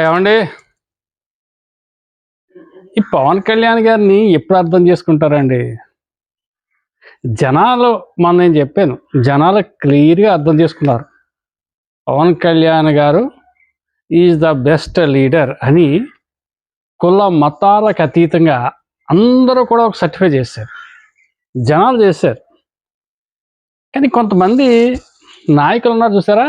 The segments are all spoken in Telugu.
ఏమండి? ఈ పవన్ కళ్యాణ్ గారిని ఎప్పుడు అర్థం చేసుకుంటారండి? జనాలు మన నేను చెప్పాను జనాలు క్లియర్గా అర్థం చేసుకున్నారు. పవన్ కళ్యాణ్ గారు ఈజ్ ద బెస్ట్ లీడర్ అని కుల మతాలకు అతీతంగా అందరూ కూడా ఒక సర్టిఫై చేశారు. జనాలు చేశారు. కానీ కొంతమంది నాయకులు ఉన్నారు చూసారా?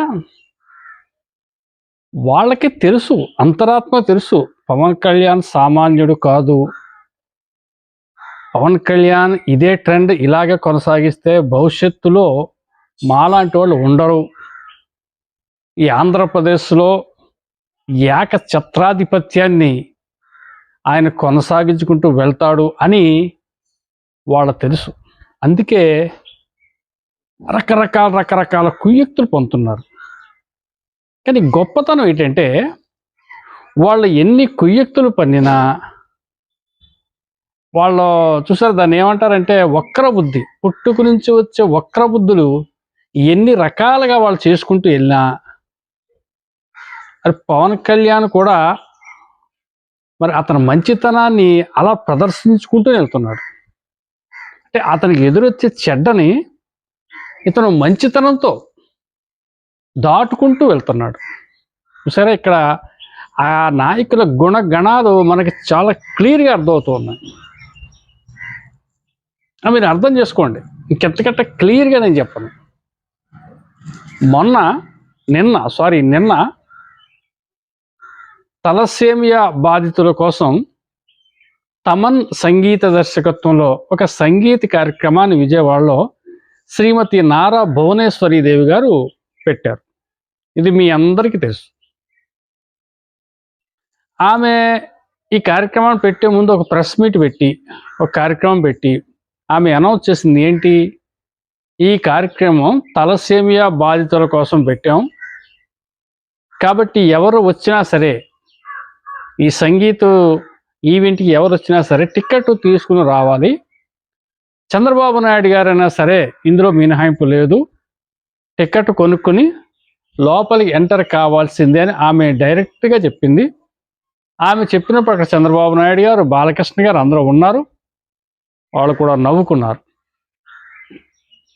వాళ్ళకి తెలుసు అంతరాత్మ తెలుసు. పవన్ కళ్యాణ్ సామాన్యుడు కాదు. పవన్ కళ్యాణ్ ఇదే ట్రెండ్ ఇలాగే కొనసాగిస్తే భవిష్యత్తులో మాలాంటి వాళ్ళు ఉండరు. ఈ ఆంధ్రప్రదేశ్లో ఏక ఛత్రాధిపత్యాన్ని ఆయన కొనసాగించుకుంటూ వెళ్తాడు అని వాళ్ళ తెలుసు. అందుకే రకరకాల రకరకాల కుయ్యక్తులు పొందుతున్నారు. కానీ గొప్పతనం ఏంటంటే వాళ్ళు ఎన్ని కుయ్యక్తులు పన్నినా వాళ్ళు చూసారు దాన్ని ఏమంటారంటే వక్ర బుద్ధి పుట్టుకు నుంచి వచ్చే వక్ర బుద్ధులు ఎన్ని రకాలుగా వాళ్ళు చేసుకుంటూ వెళ్ళినా మరి పవన్ కళ్యాణ్ కూడా మరి అతని మంచితనాన్ని అలా ప్రదర్శించుకుంటూ వెళ్తున్నాడు. అంటే అతనికి ఎదురొచ్చే చెడ్డని ఇతను మంచితనంతో దాటుకుంటూ వెళ్తున్నాడు. సరే ఇక్కడ ఆ నాయకుల గుణగణాలు మనకి చాలా క్లియర్గా అర్థమవుతున్నాయి మీరు అర్థం చేసుకోండి. ఇంకెంతకంటే క్లియర్గా నేను చెప్పను. మొన్న నిన్న సారీ నిన్న తలసేమియా బాధితుల కోసం తమన్ సంగీత దర్శకత్వంలో ఒక సంగీత కార్యక్రమాన్ని విజయవాడలో శ్రీమతి నారా భువనేశ్వరి దేవి గారు పెట్టారు. ఇది మీ అందరికీ తెలుసు. ఆమె ఈ కార్యక్రమం పెట్టే ముందు ఒక ప్రెస్ మీట్ పెట్టి ఒక కార్యక్రమం పెట్టి ఆమె అనౌన్స్ చేసింది ఏంటి? ఈ కార్యక్రమం తలసేమియా బాధితుల కోసం పెట్టాం. కాబట్టి ఎవరు వచ్చినా సరే ఈ సంగీత ఈవెంట్కి ఎవరు వచ్చినా సరే టికెట్ తీసుకుని రావాలి. చంద్రబాబు నాయుడు గారైనా సరే ఇందులో మినహాయింపు లేదు. టికెట్ కొనుక్కొని లోపలికి ఎంటర్ కావాల్సిందే అని ఆమె డైరెక్ట్గా చెప్పింది. ఆమె చెప్పినప్పుడు అక్కడ చంద్రబాబు నాయుడు గారు బాలకృష్ణ గారు అందరూ ఉన్నారు. వాళ్ళు కూడా నవ్వుకున్నారు.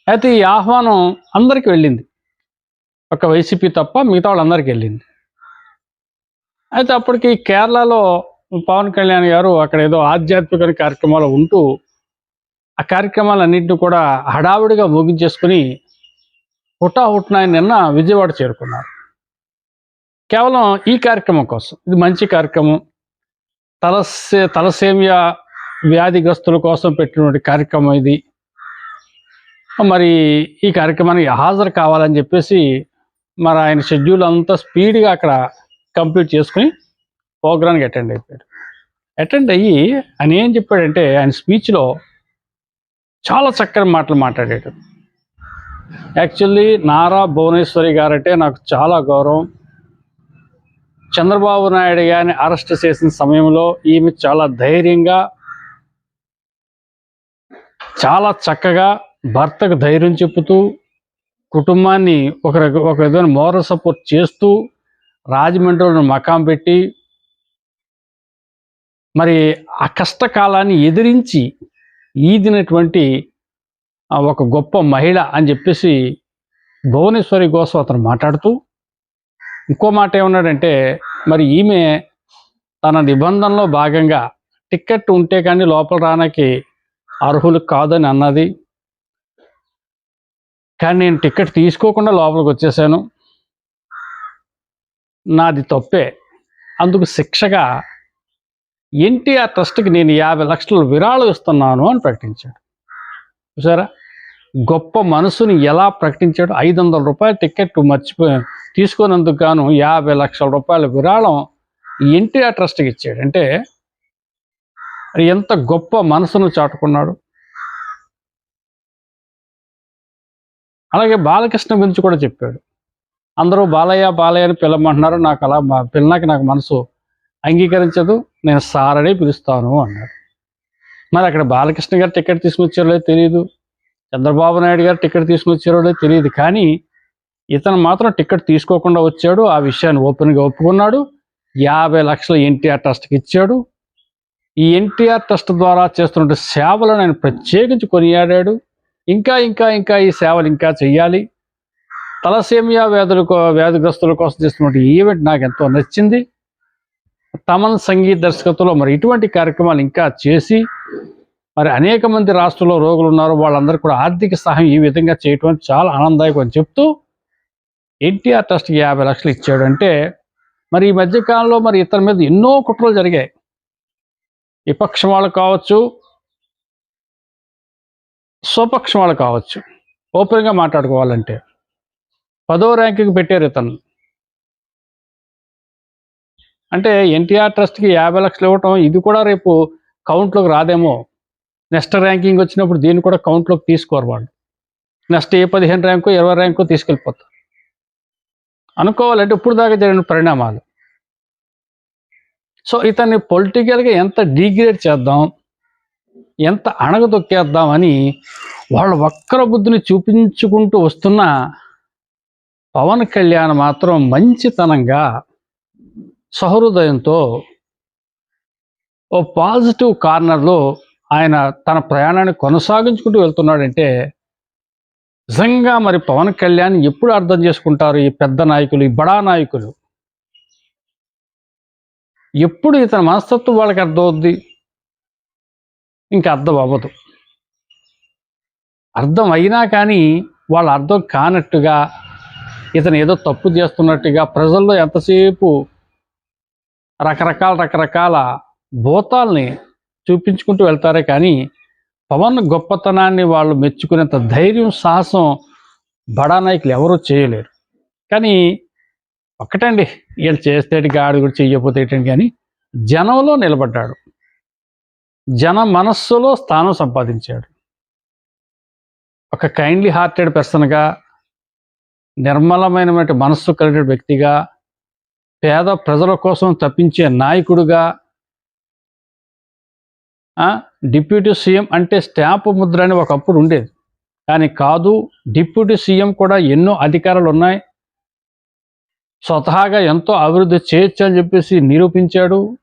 అయితే ఈ ఆహ్వానం అందరికి వెళ్ళింది. ఒక వైసీపీ తప్ప మిగతా వాళ్ళందరికీ వెళ్ళింది. అయితే అప్పటికి కేరళలో పవన్ కళ్యాణ్ గారు అక్కడ ఏదో ఆధ్యాత్మిక కార్యక్రమాలు ఉంటూ ఆ కార్యక్రమాలన్నింటినీ కూడా హడావుడిగా ముగించేసుకుని హుటాహుట్న ఆయన నిన్న విజయవాడ చేరుకున్నారు. కేవలం ఈ కార్యక్రమం కోసం ఇది మంచి కార్యక్రమం. తలసే తలసేమియా వ్యాధిగ్రస్తుల కోసం పెట్టినటువంటి కార్యక్రమం ఇది. మరి ఈ కార్యక్రమానికి హాజరు కావాలని చెప్పేసి మరి ఆయన షెడ్యూల్ అంతా స్పీడ్గా అక్కడ కంప్లీట్ చేసుకుని ప్రోగ్రామ్కి అటెండ్ అయిపోయాడు. అటెండ్ అయ్యి ఆయన ఏం చెప్పాడంటే ఆయన స్పీచ్లో చాలా చక్కని మాటలు మాట్లాడాడు. యాక్చువల్లీ నారా భువనేశ్వరి గారంటే నాకు చాలా గౌరవం. చంద్రబాబు నాయుడు గారిని అరెస్ట్ చేసిన సమయంలో ఈమె చాలా ధైర్యంగా చాలా చక్కగా భర్తకు ధైర్యం చెప్పుతూ కుటుంబాన్ని ఒక ఒక విధమైన మోరల్ సపోర్ట్ చేస్తూ రాజమండ్రిలో మకాం పెట్టి మరి ఆ కష్టకాలాన్ని ఎదిరించి ఈదినటువంటి ఒక గొప్ప మహిళ అని చెప్పేసి భువనేశ్వరి కోసం అతను మాట్లాడుతూ ఇంకో మాట ఏమన్నాడంటే మరి ఈమె తన నిబంధనలో భాగంగా టికెట్ ఉంటే కానీ లోపల రానికి అర్హులు కాదని అన్నది. కానీ నేను టికెట్ తీసుకోకుండా లోపలికి వచ్చేసాను. నాది తప్పే. అందుకు శిక్షగా ఎన్టీఆర్ ట్రస్ట్కి నేను యాభై లక్షలు విరాళం ఇస్తున్నాను అని ప్రకటించాడు. చూసారా? గొప్ప మనసుని ఎలా ప్రకటించాడు? ఐదు వందల రూపాయల టికెట్ మర్చిపో తీసుకున్నందుకు గాను యాభై లక్షల రూపాయల విరాళం ఎన్టీఆర్ ట్రస్ట్కి ఇచ్చాడు. అంటే ఎంత గొప్ప మనసును చాటుకున్నాడు. అలాగే బాలకృష్ణ గురించి కూడా చెప్పాడు. అందరూ బాలయ్య బాలయ్య అని పిలమంటున్నారు నాకు అలా మా- పిల్లనాకి నాకు మనసు అంగీకరించదు. నేను సారని పిలుస్తాను అన్నాడు. మరి అక్కడ బాలకృష్ణ గారు టికెట్ తీసుకొచ్చారో తెలియదు చంద్రబాబు నాయుడు గారు టికెట్ తీసుకుని వచ్చారో తెలియదు కానీ ఇతను మాత్రం టికెట్ తీసుకోకుండా వచ్చాడు. ఆ విషయాన్ని ఓపెన్గా ఒప్పుకున్నాడు. యాభై లక్షల ఎన్టీఆర్ ట్రస్ట్కి ఇచ్చాడు. ఈ ఎన్టీఆర్ ట్రస్ట్ ద్వారా చేస్తున్న సేవలను ఆయన ప్రత్యేకించి కొనియాడాడు. ఇంకా ఇంకా ఇంకా ఈ సేవలు ఇంకా చెయ్యాలి. తలసేమియా వ్యాధులకు వ్యాధిగ్రస్తుల కోసం చేస్తున్న ఈవెంట్ నాకు ఎంతో నచ్చింది. తమన్ సంగీత దర్శకత్వంలో మరి ఇటువంటి కార్యక్రమాలు ఇంకా చేసి మరి అనేక మంది రాష్ట్రంలో రోగులు ఉన్నారు. వాళ్ళందరూ కూడా ఆర్థిక సహాయం ఈ విధంగా చేయటం చాలా ఆనందదాయకం అని చెప్తూ ఎన్టీఆర్ ట్రస్ట్కి యాభై లక్షలు ఇచ్చాడు. అంటే మరి ఈ మధ్యకాలంలో మరి ఇతని మీద ఎన్నో కుట్రలు జరిగాయి. విపక్షం వాళ్ళు కావచ్చు స్వపక్షం వాళ్ళు కావచ్చు ఓపెన్గా మాట్లాడుకోవాలంటే పదో ర్యాంకింగ్ పెట్టారు ఇతను. అంటే ఎన్టీఆర్ ట్రస్ట్కి యాభై లక్షలు ఇవ్వటం ఇది కూడా రేపు కౌంట్లోకి రాదేమో. నెక్స్ట్ ర్యాంకింగ్ వచ్చినప్పుడు దీన్ని కూడా కౌంట్లోకి తీసుకోరు వాళ్ళు. నెక్స్ట్ ఏ పదిహేను ర్యాంకు ఇరవై ర్యాంకు తీసుకెళ్ళిపోతారు. అనుకోవాలంటే ఇప్పుడు దాకా జరిగిన పరిణామాలు. సో ఇతన్ని పొలిటికల్గా ఎంత డిగ్రేడ్ చేద్దాం ఎంత అణగదొక్కేద్దామని వాళ్ళ వక్ర బుద్ధిని చూపించుకుంటూ వస్తున్న పవన్ కళ్యాణ్ మాత్రం మంచితనంగా సహృదయంతో ఓ పాజిటివ్ కార్నర్లో ఆయన తన ప్రయాణాన్ని కొనసాగించుకుంటూ వెళ్తున్నాడంటే నిజంగా మరి పవన్ కళ్యాణ్ ఎప్పుడు అర్థం చేసుకుంటారు ఈ పెద్ద నాయకులు ఈ బడా నాయకులు? ఎప్పుడు ఇతని మనస్తత్వం వాళ్ళకి అర్థం అవుద్ది ఇంకా అర్థం అవ్వదు. అర్థం అయినా కానీ వాళ్ళ అర్థం కానట్టుగా ఇతను ఏదో తప్పు చేస్తున్నట్టుగా ప్రజల్లో ఎంతసేపు రకరకాల రకరకాల భూతాల్ని చూపించుకుంటూ వెళ్తారే కానీ పవన్ గొప్పతనాన్ని వాళ్ళు మెచ్చుకునేంత ధైర్యం సాహసం బడా నాయకులు ఎవరూ చేయలేరు. కానీ ఒక్కటండి వీళ్ళు చేస్తేటి గాడి కూడా చెయ్యకపోతే ఏంటండి కానీ జనంలో నిలబడ్డాడు. జన మనస్సులో స్థానం సంపాదించాడు. ఒక కైండ్లీ హార్టెడ్ పర్సన్గా నిర్మలమైనటువంటి మనస్సు కలిగిన వ్యక్తిగా పేద ప్రజల కోసం తప్పించే నాయకుడుగా డిప్యూటీ సీఎం అంటే స్టాంపు ముద్ర అని ఒకప్పుడు ఉండేది. కానీ కాదు డిప్యూటీ సీఎం కూడా ఎన్నో అధికారాలు ఉన్నాయి. స్వతహాగా ఎంతో అభివృద్ధి చేయొచ్చు అని చెప్పేసి నిరూపించాడు.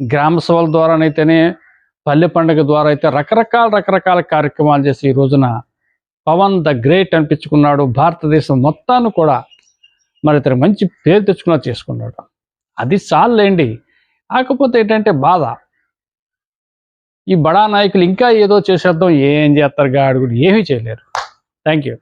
గ్రామ సభల ద్వారానైతేనే పల్లె పండుగ ద్వారా అయితే రకరకాల రకరకాల కార్యక్రమాలు చేసి ఈ రోజున పవన్ ద గ్రేట్ అనిపించుకున్నాడు. భారతదేశం మొత్తాన్ని కూడా మరి ఇతను మంచి పేరు తెచ్చుకున్నా చేసుకున్నాడు. అది చాలులేండి. కాకపోతే ఏంటంటే బాధ. ఈ బడా నాయకులు ఇంకా ఏదో చేసేద్దాం ఏం చేస్తారు గాడు కూడా ఏమీ చేయలేరు. Thank you